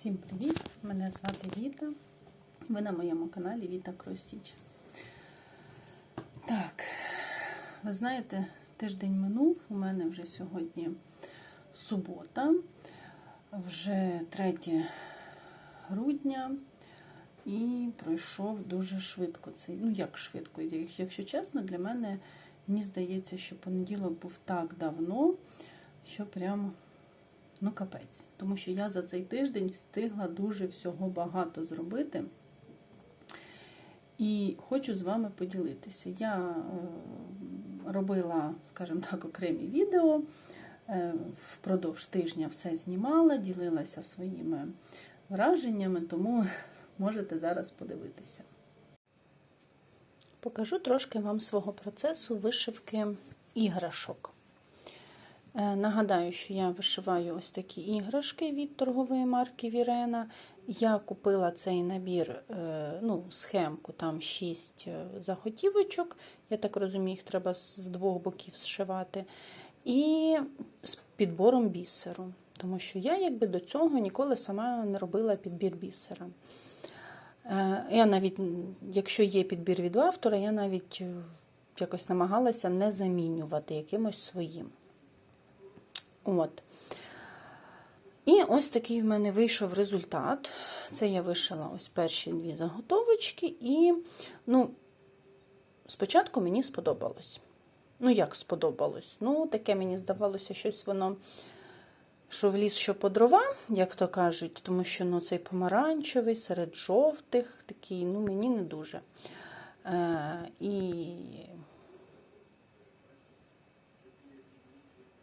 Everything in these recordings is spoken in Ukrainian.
Всім привіт! Мене звати Віта. Ви на моєму каналі Віта Кростіч. Так, ви знаєте, тиждень минув. У мене вже сьогодні субота, вже 3 грудня, і пройшов дуже швидко цей. Ну, як швидко, якщо чесно, для мене мені здається, що понеділок був так давно, що прямо ну капець. Тому що я за цей тиждень встигла дуже всього багато зробити. І хочу з вами поділитися. Я е, робила, скажімо так, окремі відео. Е, впродовж тижня все знімала, ділилася своїми враженнями, тому можете зараз подивитися. Покажу трошки вам свого процесу вишивки іграшок. Нагадаю, що я вишиваю ось такі іграшки від торгової марки Вірена. Я купила цей набір, ну, схемку, там 6 заготівочок. Я так розумію, їх треба з двох боків зшивати. І з підбором бісеру. Тому що я якби до цього ніколи сама не робила підбір бісера. Я навіть, якщо є підбір від автора, я навіть якось намагалася не замінювати якимось своїм. От. І ось такий в мене вийшов результат. Це я вишила ось перші дві заготовочки, і, ну, спочатку мені сподобалось. Ну, як сподобалось? Ну, таке мені здавалося, щось воно, що в ліс, що по дрова, як то кажуть, тому що ну, цей помаранчевий, серед жовтих, такий, ну, мені не дуже. Е, І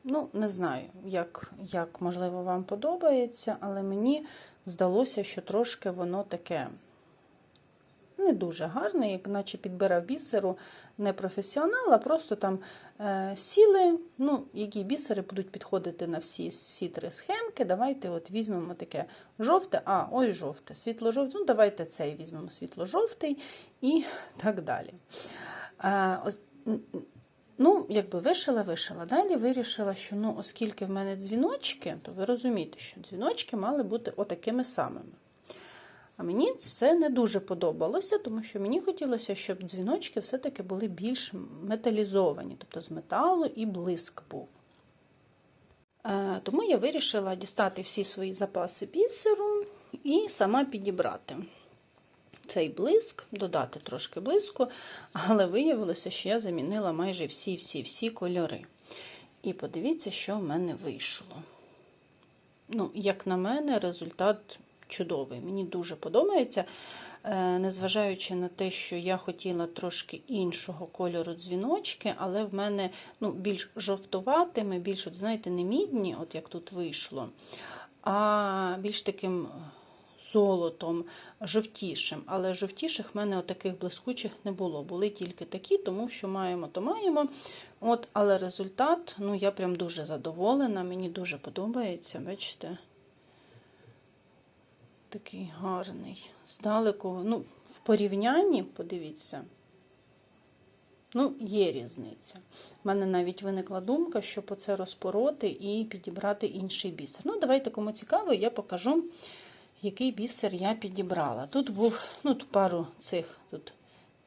Ну, не знаю, як, як можливо, вам подобається, але мені здалося, що трошки воно таке не дуже гарне, як наче підбирав бісеру не професіонал, а просто там е, сіли, ну, які бісери будуть підходити на всі всі три схемки. Давайте от візьмемо таке жовте, а, ось жовте, світло-жовте, ну, давайте цей візьмемо світло-жовтий і так далі. Е, ось, Ну, якби вишила, вишила. Далі вирішила, що ну, оскільки в мене дзвіночки, то ви розумієте, що дзвіночки мали бути отакими самими. А мені це не дуже подобалося, тому що мені хотілося, щоб дзвіночки все-таки були більш металізовані, тобто з металу і блиск був. Е, тому я вирішила дістати всі свої запаси бісеру і сама підібрати цей блиск, додати трошки блиску, але виявилося, що я замінила майже всі-всі-всі кольори. І подивіться, що в мене вийшло. Ну, Як на мене, результат чудовий. Мені дуже подобається. Е, незважаючи на те, що я хотіла трошки іншого кольору дзвіночки, але в мене ну, більш жовтуватими, більш, от, знаєте, не мідні, от як тут вийшло, а більш таким золотом, жовтішим. Але жовтіших в мене таких блискучих не було. Були тільки такі, тому що маємо, то маємо. От, Але результат, ну, я прям дуже задоволена, мені дуже подобається, бачите? Такий гарний. Здалеку, ну, в порівнянні, подивіться, ну, є різниця. У мене навіть виникла думка, щоб оце розпороти і підібрати інший бісер. Ну, давайте, кому цікаво, я покажу який бісер я підібрала. Тут був ну, пару цих, тут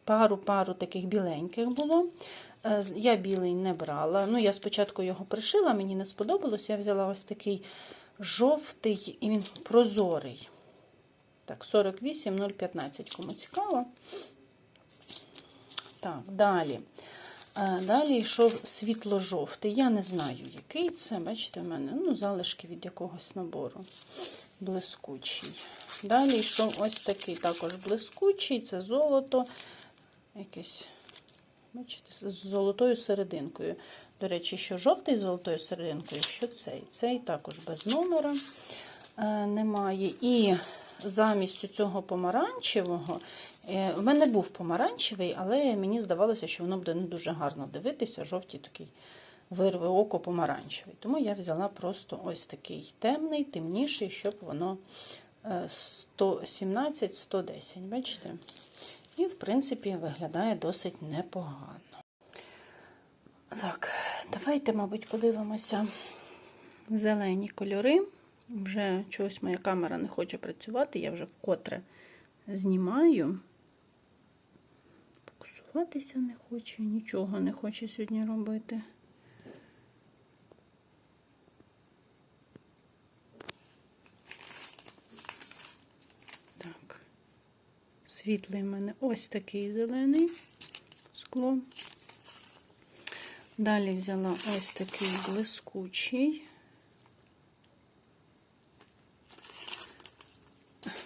пару-пару таких біленьких було. Е, я білий не брала. Ну, Я спочатку його пришила, мені не сподобалось. Я взяла ось такий жовтий і він прозорий. Так, 48, 015, кому цікаво. Так, далі. Е, далі йшов світло-жовтий. Я не знаю, який це. Бачите, в мене ну, залишки від якогось набору блискучий. Далі йшов ось такий також блискучий, це золото, якесь, бачите, з золотою серединкою. До речі, що жовтий з золотою серединкою, що цей. Цей також без номера е, немає. І замість цього помаранчевого, е, в мене був помаранчевий, але мені здавалося, що воно буде не дуже гарно дивитися, жовтий такий вирве око помаранчевий. Тому я взяла просто ось такий темний, темніший, щоб воно 117-110, е, бачите? І, в принципі, виглядає досить непогано. Так, давайте, мабуть, подивимося зелені кольори. Вже чогось моя камера не хоче працювати, я вже вкотре знімаю. Фокусуватися не хоче, нічого не хоче сьогодні робити. Так, світлий в мене ось такий зелений скло. Далі взяла ось такий блискучий.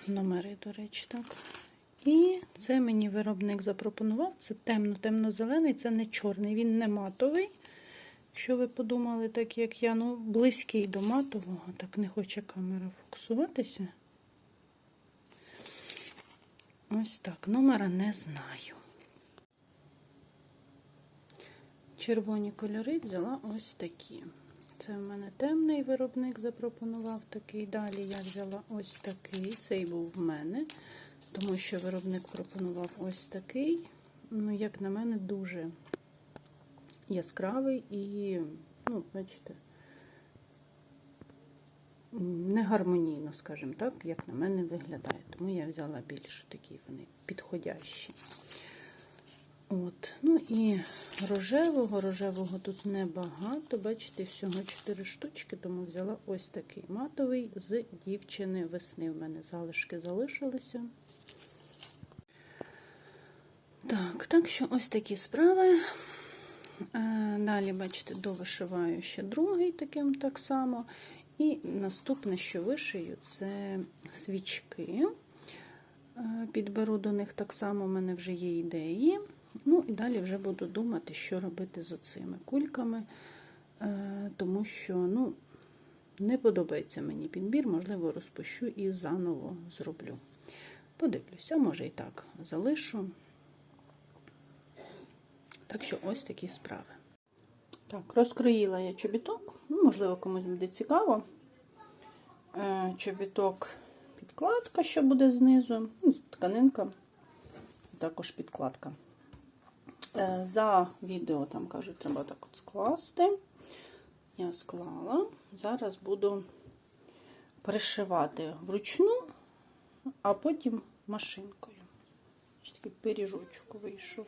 Номери, до речі, так. І це мені виробник запропонував. Це темно-темно-зелений, це не чорний, він не матовий. Якщо ви подумали, так як я, ну, близький до матового, так не хоче камера фокусуватися. Ось так, номера не знаю. Червоні кольори взяла ось такі. Це в мене темний виробник запропонував такий. Далі я взяла ось такий. Цей був в мене, тому що виробник пропонував ось такий. Ну, як на мене, дуже яскравий і, ну, бачите, не гармонійно, скажімо так, як на мене виглядає. Тому я взяла більш такі вони підходящі. От. Ну і рожевого, рожевого тут небагато. Бачите, всього 4 штучки, тому взяла ось такий матовий з дівчини весни. У мене залишки залишилися. Так, так що ось такі справи. Е, Далі, бачите, довишиваю ще другий таким так само. І наступне, що вишию, це свічки. Е, Підберу до них так само, у мене вже є ідеї. Ну і далі вже буду думати, що робити з оцими кульками, е, тому що ну, не подобається мені підбір, можливо, розпущу і заново зроблю. Подивлюся, може і так залишу. Так що ось такі справи. Так, розкроїла я чобіток, ну, можливо, комусь буде цікаво. Е, Чобіток підкладка, що буде знизу, ну, тканинка, також підкладка. Е, За відео, там кажуть, треба так от скласти. Я склала. Зараз буду пришивати вручну, а потім машинкою. Такий пиріжочок вийшов.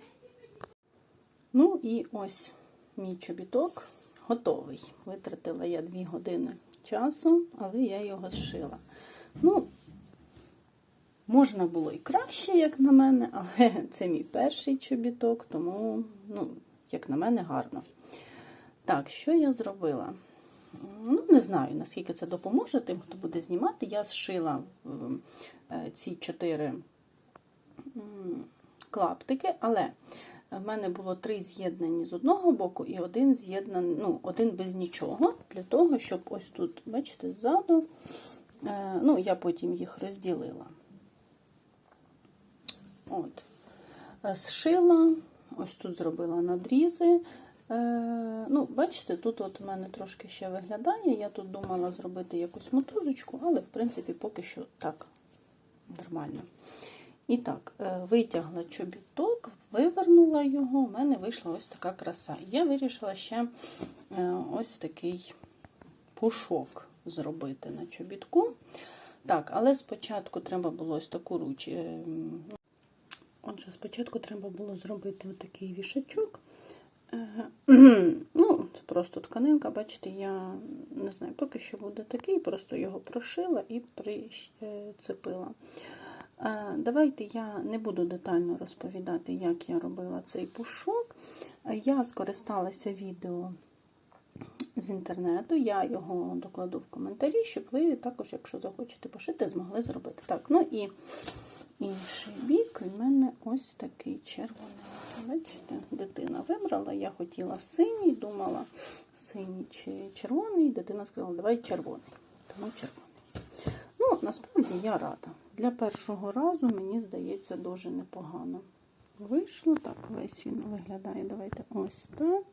Ну і ось мій чобіток готовий. Витратила я 2 години часу, але я його зшила. Ну, Можна було і краще, як на мене, але це мій перший чобіток, тому, ну, як на мене, гарно. Так, що я зробила? Ну, не знаю, наскільки це допоможе тим, хто буде знімати. Я зшила е, ці чотири клаптики, але в мене було три з'єднані з одного боку і один з'єднаний, ну, один без нічого, для того, щоб ось тут, бачите, ззаду, е, ну, я потім їх розділила. От. Е, Зшила, ось тут зробила надрізи. Е, ну, Бачите, тут от у мене трошки ще виглядає. Я тут думала зробити якусь мотузочку, але, в принципі, поки що так, нормально. І так, е, витягла чобіток, вивернула його, у мене вийшла ось така краса. Я вирішила ще ось такий пушок зробити на чобітку. Так, але спочатку треба було ось таку руч. Отже, спочатку треба було зробити отакий вішачок. Ну, Це просто тканинка, бачите, я не знаю, поки що буде такий, просто його прошила і прицепила. Давайте я не буду детально розповідати, як я робила цей пушок. Я скористалася відео з інтернету, я його докладу в коментарі, щоб ви також, якщо захочете пошити, змогли зробити. Так, ну і інший бік у мене ось такий червоний. Бачите, дитина вибрала, я хотіла синій, думала, синій чи червоний. Дитина сказала, давай червоний. Тому червоний. Ну, насправді я рада. Для першого разу, мені здається, дуже непогано. Вийшло так, весь він виглядає. Давайте ось так.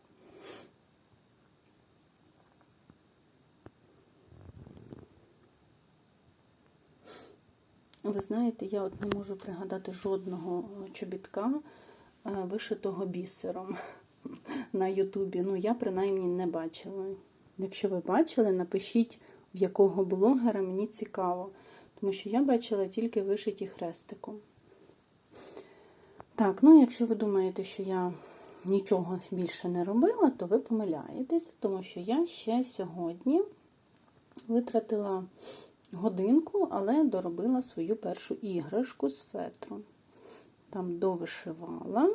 Ви знаєте, я от не можу пригадати жодного чобітка, вишитого бісером на Ютубі. Ну, я принаймні не бачила. Якщо ви бачили, напишіть в якого блогера, мені цікаво. Тому що я бачила тільки вишиті хрестиком. Так, ну якщо ви думаєте, що я нічого більше не робила, то ви помиляєтеся, тому що я ще сьогодні витратила годинку, але доробила свою першу іграшку з фетру. Там довишивала,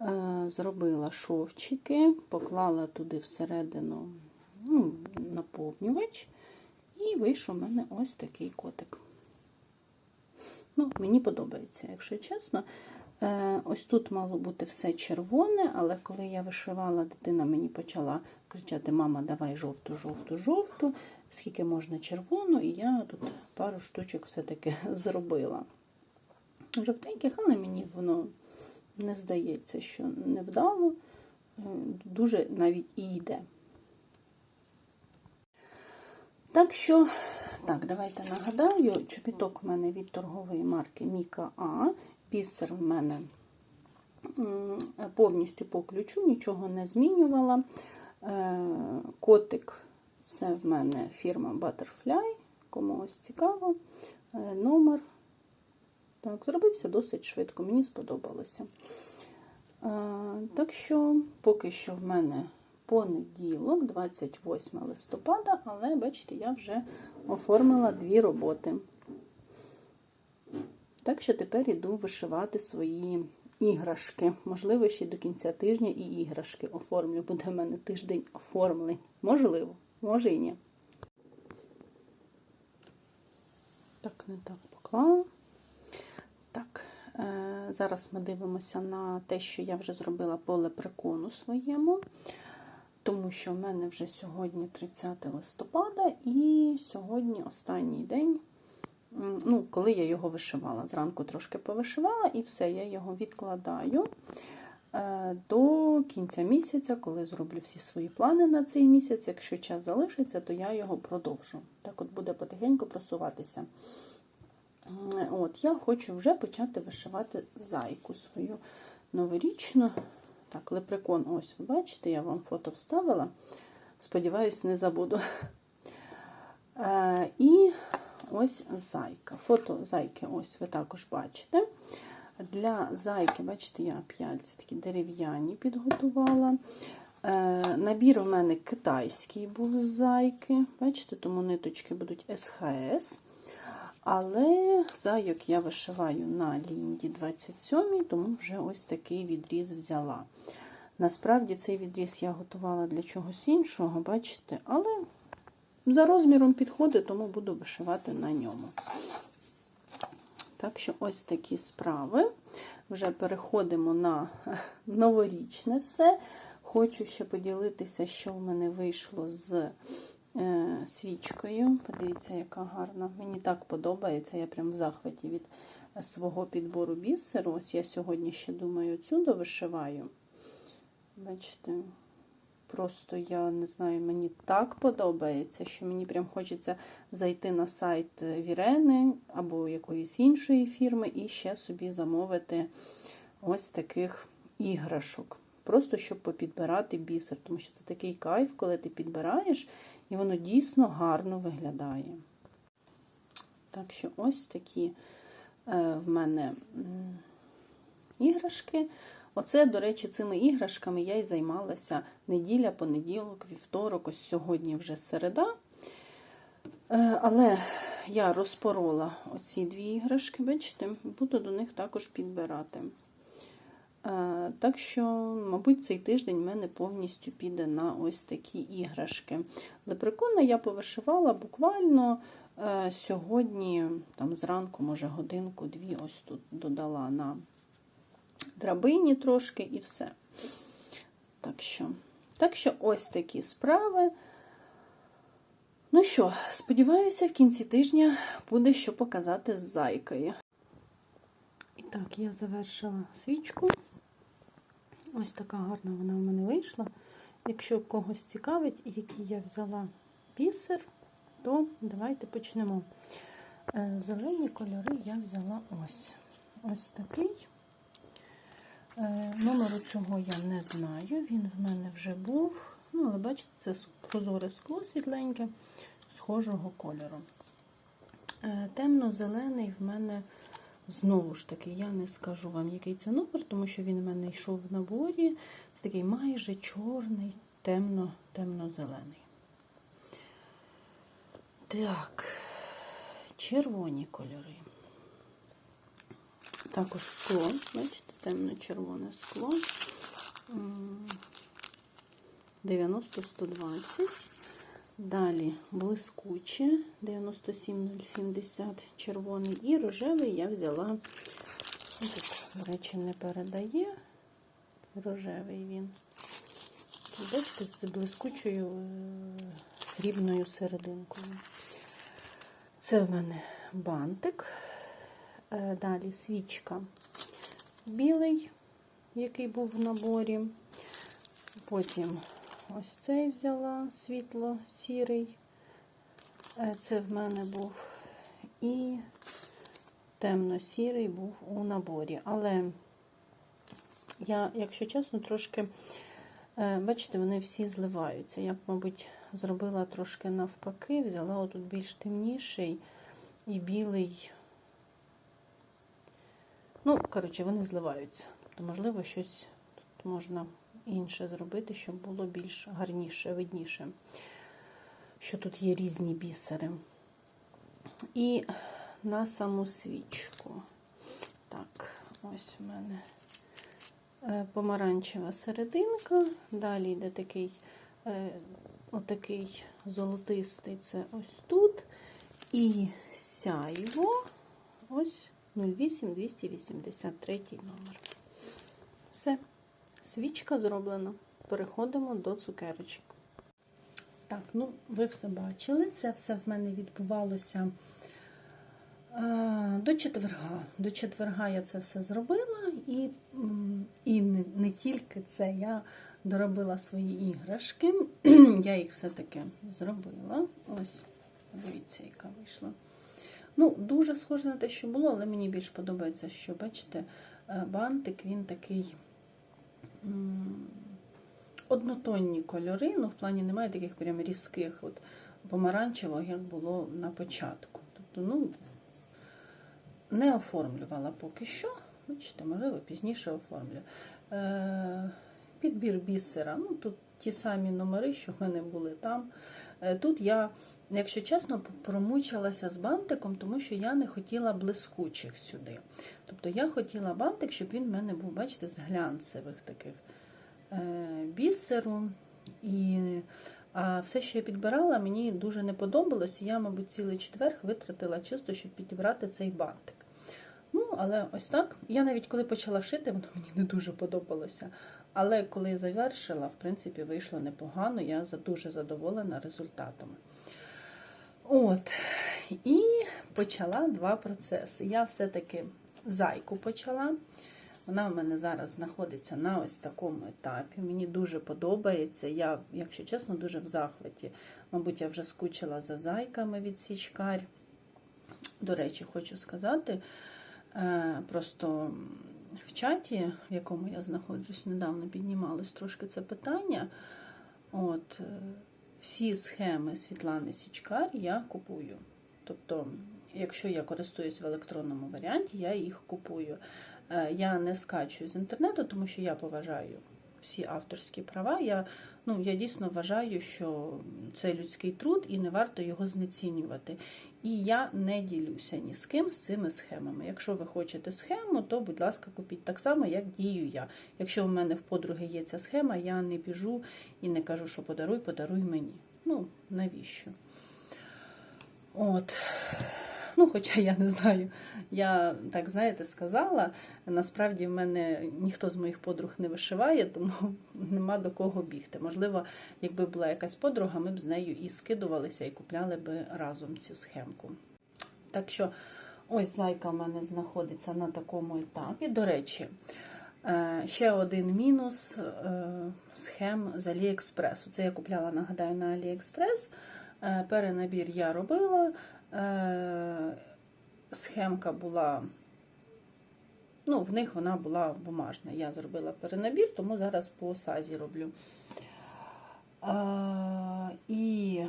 е, зробила шовчики, поклала туди всередину ну, наповнювач, і вийшов у мене ось такий котик. Ну, Мені подобається, якщо чесно. Е, Ось тут мало бути все червоне, але коли я вишивала, дитина мені почала кричати: Мама, давай жовту, жовту, жовту, скільки можна червону, і я тут пару штучок все-таки зробила. Жовтеньких, але мені воно не здається, що невдало, Е, дуже навіть і йде. Так що, так, давайте нагадаю, чобіток в мене від торгової марки Міка А. Бісер в мене повністю по ключу, нічого не змінювала. Е, Котик це в мене фірма Butterfly, кому ось цікаво. Е, Номер. Так, зробився досить швидко, мені сподобалося. Е, Так що, поки що в мене понеділок, 28 листопада, але бачите, я вже оформила дві роботи. Так що тепер іду вишивати свої іграшки. Можливо, ще до кінця тижня і іграшки оформлю. Буде в мене тиждень оформлень. Можливо, може і ні. Так, не так поклала. Так, е, зараз ми дивимося на те, що я вже зробила по лепрекону своєму. Тому що в мене вже сьогодні 30 листопада, і сьогодні останній день, ну, коли я його вишивала. Зранку трошки повишивала, і все, я його відкладаю е, до кінця місяця, коли зроблю всі свої плани на цей місяць. Якщо час залишиться, то я його продовжу. Так от буде потихеньку просуватися. От, Я хочу вже почати вишивати зайку свою новорічну. Так, лепрекон, ось, ви бачите, я вам фото вставила. Сподіваюсь, не забуду. Е, і ось зайка. Фото зайки, ось ви також бачите. Для зайки, бачите, я п'яльці такі дерев'яні підготувала. Е, Набір у мене китайський був з зайки. Бачите, тому ниточки будуть СХС. Але зайок я вишиваю на лінді 27, тому вже ось такий відріз взяла. Насправді цей відріз я готувала для чогось іншого, бачите, але за розміром підходить, тому буду вишивати на ньому. Так що ось такі справи. Вже переходимо на новорічне все. Хочу ще поділитися, що в мене вийшло з свічкою. Подивіться, яка гарна. Мені так подобається. Я прям в захваті від свого підбору бісеру. Ось я сьогодні ще думаю, цю довишиваю. Бачите, просто я не знаю, мені так подобається, що мені прям хочеться зайти на сайт Вірени або якоїсь іншої фірми і ще собі замовити ось таких іграшок. Просто щоб попідбирати бісер, тому що це такий кайф, коли ти підбираєш, і воно дійсно гарно виглядає. Так що ось такі е, в мене іграшки. Оце, до речі, цими іграшками я й займалася неділя, понеділок, вівторок, ось сьогодні вже середа. Е, Але я розпорола оці дві іграшки, бачите, буду до них також підбирати. Е, Так що, мабуть, цей тиждень в мене повністю піде на ось такі іграшки. Лепрекона я повишивала буквально е, сьогодні, там зранку, може, годинку-дві, ось тут додала на драбині трошки і все. Так що, так що ось такі справи. Ну що, сподіваюся, в кінці тижня буде що показати з зайкою. І так, я завершила свічку. Ось така гарна вона в мене вийшла. Якщо когось цікавить, який я взяла бісер, то давайте почнемо. Е, Зелені кольори я взяла ось. Ось такий. Е, Номеру цього я не знаю, він в мене вже був. Ну, але бачите, це прозоре скло світленьке. схожого кольору. Е, Темно-зелений в мене знову ж таки, я не скажу вам, який це номер, тому що він в мене йшов в наборі. Такий майже чорний, темно, темно-зелений. Так, червоні кольори. Також скло, бачите, темно-червоне скло. 90-120. Далі блискуче 97070 червоний. І рожевий я взяла, ну, тут, до речі, не передає. Рожевий він. Бачите, з блискучою е, срібною серединкою. Це в мене бантик. Е, Далі свічка білий, який був в наборі. Потім ось цей взяла світло сірий. Е, Це в мене був і темно-сірий був у наборі. Але я, якщо чесно, трошки, е, бачите, вони всі зливаються. Я б, мабуть, зробила трошки навпаки, взяла отут більш темніший і білий. Ну, коротше, вони зливаються. Тобто, можливо, щось тут можна інше зробити, щоб було більш гарніше, видніше, що тут є різні бісери. І на саму свічку. Так, ось у мене е, помаранчева серединка. Далі йде такий, е, отакий золотистий, це ось тут. І сяйво ось 08283 номер. Все. Свічка зроблена. Переходимо до цукерочок. Так, ну ви все бачили. Це все в мене відбувалося е, до четверга. До четверга я це все зробила, і, і не, не тільки це, я доробила свої іграшки. я їх все-таки зробила. Ось, дивіться, яка вийшла. Ну, дуже схоже на те, що було, але мені більш подобається, що, бачите, е, бантик він такий однотонні кольори, ну в плані немає таких прям різких, от помаранчевого, як було на початку. Тобто, ну, не оформлювала поки що. Бачите, можливо, пізніше оформлю. Е, підбір бісера. Ну, тут ті самі номери, що в мене були там. Е, тут я, якщо чесно, промучилася з бантиком, тому що я не хотіла блискучих сюди. Тобто я хотіла бантик, щоб він в мене був, бачите, з глянцевих таких е, бісеру. І а все, що я підбирала, мені дуже не подобалось. Я, мабуть, цілий четверг витратила чисто, щоб підібрати цей бантик. Ну, але ось так. Я навіть коли почала шити, воно мені не дуже подобалося. Але коли завершила, в принципі, вийшло непогано. Я дуже задоволена результатами. От. І почала два процеси. Я все-таки зайку почала. Вона в мене зараз знаходиться на ось такому етапі. Мені дуже подобається. Я, якщо чесно, дуже в захваті. Мабуть, я вже скучила за зайками від січкарь. До речі, хочу сказати, е, просто в чаті, в якому я знаходжусь, недавно піднімалось трошки це питання. От, е, всі схеми Світлани Січкар я купую. Тобто, якщо я користуюсь в електронному варіанті, я їх купую. Е, Я не скачую з інтернету, тому що я поважаю всі авторські права. Я, ну, я дійсно вважаю, що це людський труд і не варто його знецінювати. І я не ділюся ні з ким з цими схемами. Якщо ви хочете схему, то, будь ласка, купіть так само, як дію я. Якщо в мене в подруги є ця схема, я не біжу і не кажу, що подаруй, подаруй мені. Ну, навіщо? От. Ну, хоча я не знаю, я так знаєте сказала. Насправді в мене ніхто з моїх подруг не вишиває, тому нема до кого бігти. Можливо, якби була якась подруга, ми б з нею і скидувалися, і купляли би разом цю схемку. Так що, ось зайка в мене знаходиться на такому етапі. До речі, е, ще один мінус е, схем з Аліекспресу. Це я купляла, нагадаю, на Аліекспрес. Е, Перенабір я робила. Е, Схемка була, ну, в них вона була бумажна. Я зробила перенабір, тому зараз по сазі роблю. А, і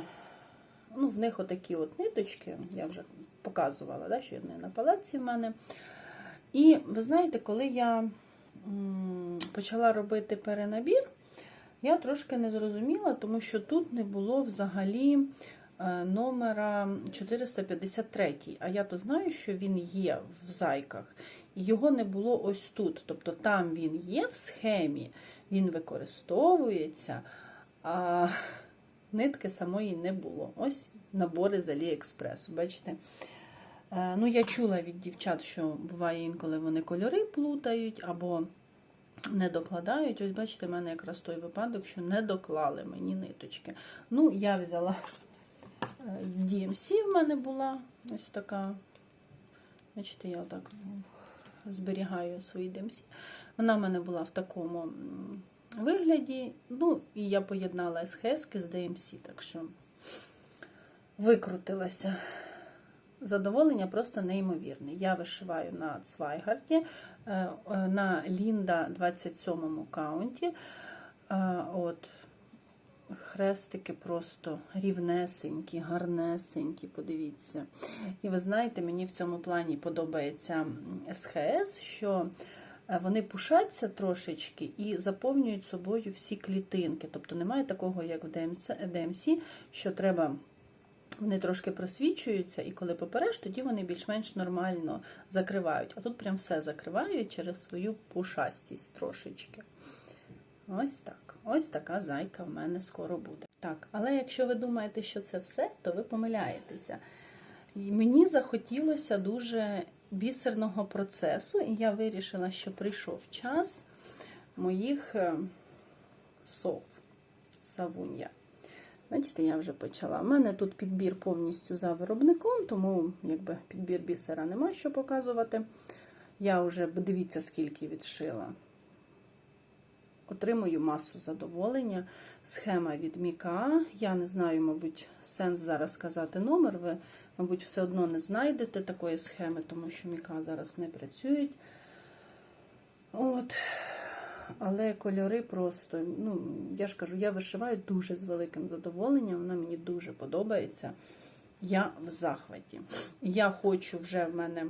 ну, в них отакі от ниточки, я вже показувала, да, що вони на палетці в мене. І ви знаєте, коли я почала робити перенабір, я трошки не зрозуміла, тому що тут не було взагалі е, номера 453. А я то знаю, що він є в зайках. І його не було ось тут. Тобто там він є в схемі, він використовується, а нитки самої не було. Ось набори з Аліекспресу. Бачите? Е, Ну, я чула від дівчат, що буває інколи вони кольори плутають або не докладають. Ось, бачите, в мене якраз той випадок, що не доклали мені ниточки. Ну, я взяла е, DMC в мене була ось така. Бачите, я отак зберігаю свої DMC. Вона в мене була в такому вигляді. Ну, і я поєднала СХС з DMC, так що викрутилася. Задоволення просто неймовірне. Я вишиваю на Цвайгарді, е, е, на Лінда 27 му каунті. Е, От, хрестики просто рівнесенькі, гарнесенькі, подивіться. І ви знаєте, мені в цьому плані подобається СХС, що е, вони пушаться трошечки і заповнюють собою всі клітинки. Тобто немає такого, як в DMC, що треба. Вони трошки просвічуються, і коли попереш, тоді вони більш-менш нормально закривають. А тут прям все закривають через свою пушастість трошечки. Ось так. Ось така зайка в мене скоро буде. Так, але якщо ви думаєте, що це все, то ви помиляєтеся. І мені захотілося дуже бісерного процесу, і я вирішила, що прийшов час моїх е, сов савунья. Бачите, я вже почала. У мене тут підбір повністю за виробником, тому якби підбір бісера нема що показувати. Я вже, дивіться, скільки відшила. Отримую масу задоволення. Схема від Міка. Я не знаю, мабуть, сенс зараз сказати номер. Ви, мабуть, все одно не знайдете такої схеми, тому що Міка зараз не працюють. От. Але кольори просто, ну, я ж кажу, я вишиваю дуже з великим задоволенням, вона мені дуже подобається. Я в захваті. Я хочу вже в мене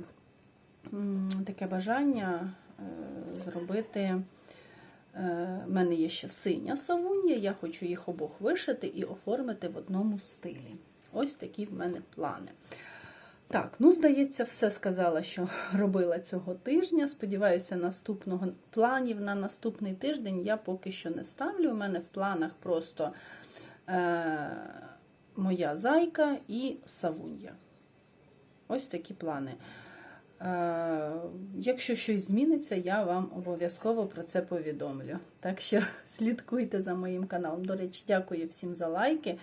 таке бажання е, зробити. Е, в мене є ще синя савунія, я хочу їх обох вишити і оформити в одному стилі. Ось такі в мене плани. Так, ну, здається, все сказала, що робила цього тижня. Сподіваюся, наступного планів на наступний тиждень я поки що не ставлю. У мене в планах просто е, моя зайка і савунья. Ось такі плани. Е, якщо щось зміниться, я вам обов'язково про це повідомлю. Так що слідкуйте за моїм каналом. До речі, дякую всім за лайки.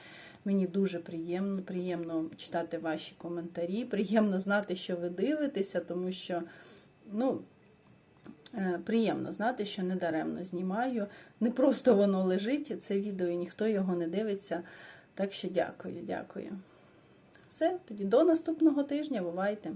Мені дуже приємно, приємно читати ваші коментарі, приємно знати, що ви дивитеся, тому що, ну, е, приємно знати, що не даремно знімаю. Не просто воно лежить, це відео, і ніхто його не дивиться. Так що дякую, дякую. Все, тоді до наступного тижня. Бувайте!